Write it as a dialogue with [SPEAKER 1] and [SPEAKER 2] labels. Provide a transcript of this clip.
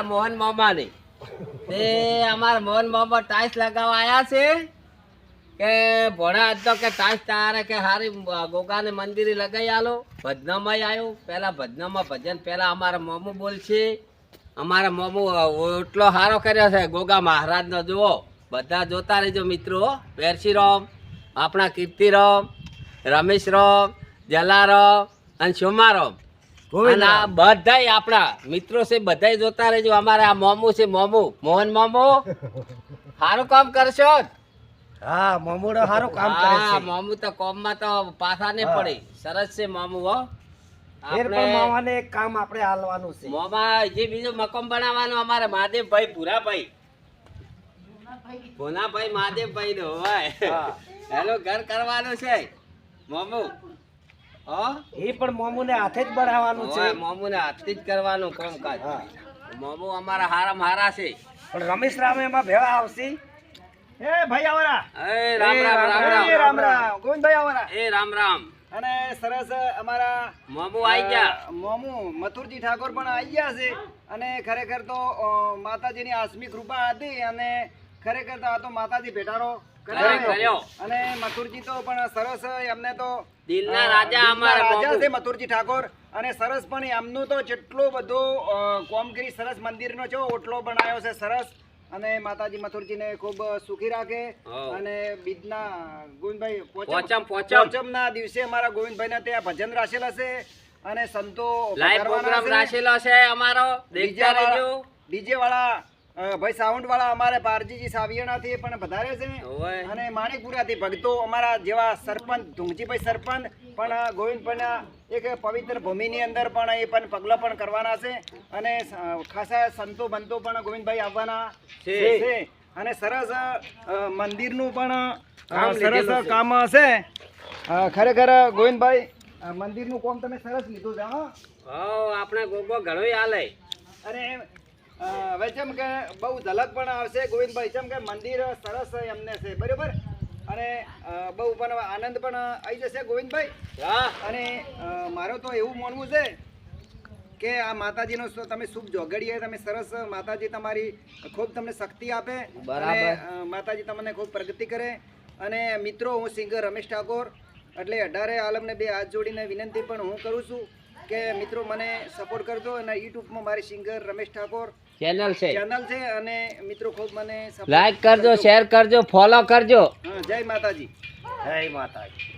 [SPEAKER 1] મોહન મામા ની તે અમારા મોહન મામા ટાઈસ લગાવવા આવ્યા છે કે ભોળા હતો કે ટાઈસ તારે કે હારી ગોગાને મંદિરે લગાઈ આલો. ભજનામાં આવ્યો પેલા ભજનામાં ભજન પેલા અમારા મોમો બોલશે. અમારા મોમો એટલો સારો કર્યો છે, ગોગા મહારાજનો જુઓ. બધા જોતા રહેજો મિત્રો પેરસીરામ આપણા કીર્તિરામ, રમેશરામ, જલારામ અને સોમારામ બધાય આપણા મિત્રો છે બધાય જોતા રહેજો. અમારે આ મોમુ છે મોમુ. મોહન મોમુ સારું કામ કરશો?
[SPEAKER 2] હા મમુડો સારું કામ કરે છે.
[SPEAKER 1] મોમુ તો કોમમાં તો પાછા ને પડે. સરસ છે મોમુ હો.
[SPEAKER 2] મામાને એક કામ આપણે હાલવાનું છે.
[SPEAKER 1] મોમાં જે બીજો મકમ બનાવવાનું અમારે મહાદેવભાઈ ભૂરાભાઈ. ભોનાભાઈ મહાદેવભાઈ નો હોય.
[SPEAKER 2] હા.
[SPEAKER 1] ઘર કરવાનું છે. મોમુ
[SPEAKER 2] એ પણ મોમુને હાથે જ બનાવવાનું છે.
[SPEAKER 1] મોમુ મોમુને હાથથી જ કરવાનું કામકાજ.
[SPEAKER 2] હા.
[SPEAKER 1] મોમુ અમારા હારા હારા છે.
[SPEAKER 2] પણ રમેશ રામ એમાં ભેળા આવશે. એ ભાઈ આવરા.
[SPEAKER 1] એ રામ રામ રામ રામ.
[SPEAKER 2] એ રામ. રામ ગોવિંદભાઈ આવરા.
[SPEAKER 1] એ રામ રામ.
[SPEAKER 2] અને સરસ અમારા
[SPEAKER 1] મોમુ આઈ ગયા.
[SPEAKER 2] મોમુ મથુરજી ઠાકોર પણ આવી ગયા છે. અને ખરેખર તો માતાજીની આસમી કૃપા હતી અને ખરેખર તો આ તો માતાજી ભેટારો
[SPEAKER 1] કર્યો.
[SPEAKER 2] અને મથુરજી તો પણ સરસ એમને તો
[SPEAKER 1] દિલના રાજા અમારા
[SPEAKER 2] રાજા છે મથુરજી ઠાકોર. અને સરસ પણ એમનું તો જેટલો બધો કોમગીરી સરસ મંદિરનો છે ઓટલો બનાવ્યો છે સરસ. અને માતાજી મથુરજીને ખૂબ સુખી રાખે. અને બીજના ગોવિંદભાઈ
[SPEAKER 1] પોચમ, પોચમ.
[SPEAKER 2] પોચમના દિવસે અમારા ગોવિંદભાઈના ત્યાં ભજન રાખેલા છે. અને સંતો
[SPEAKER 1] લાઈવ પ્રોગ્રામ રાખેલો છે અમારો. દેખતા રહેજો.
[SPEAKER 2] ડીજે વાળા ભાઈ સાઉન્ડ વાળા અમારે પારજીજી સાવિયાણાથી પણ વધારે છે. અને માણેકપુરાથી ભક્તો અમારા જેવા સરપંચ ધુંગજીભાઈ સરપંચ પણ ગોવિંદભાઈના એક પવિત્ર ભૂમિની અંદર પણ એ પણ પગલાં પણ કરવાના છે. અને ખાસા સંતો બંતો પણ ગોવિંદભાઈ આવવાના
[SPEAKER 1] છે.
[SPEAKER 2] અને સરસ મંદિરનું પણ સરસ કામ હશે. ખરેખર ગોવિંદભાઈ મંદિરનું કામ તમે સરસ લીધું છે હા?
[SPEAKER 1] આપણે ગોગો ઘણોય હાલે.
[SPEAKER 2] અને હવે જેમ કે બહુ ઝલક પણ આવશે. ગોવિંદભાઈ જેમ કે મંદિર સરસ એમને છે બરાબર? અને બહુ પણ આનંદ પણ આવી જશે ગોવિંદભાઈ?
[SPEAKER 1] હા
[SPEAKER 2] અને મારું તો એવું માનવું છે કે આ માતાજીનો તમે શુભ જોગડીએ તમે સરસ માતાજી તમારી ખૂબ તમને શક્તિ આપે. અને માતાજી તમને ખૂબ પ્રગતિ કરે. અને મિત્રો હું સિંગર રમેશ ઠાકોર એટલે અઢારે આલમને બે હાથ જોડીને વિનંતી પણ હું કરું છું. કે મિત્રો મને સપોર્ટ કરજો અને યુટ્યુબમાં મારી સિંગર રમેશ ઠાકોર
[SPEAKER 1] ચેનલ છે.
[SPEAKER 2] ચેનલ છે અને મિત્રો ખૂબ મને
[SPEAKER 1] લાઈક કરજો શેર કરજો ફોલો કરજો.
[SPEAKER 2] જય માતાજી.
[SPEAKER 1] જય માતાજી.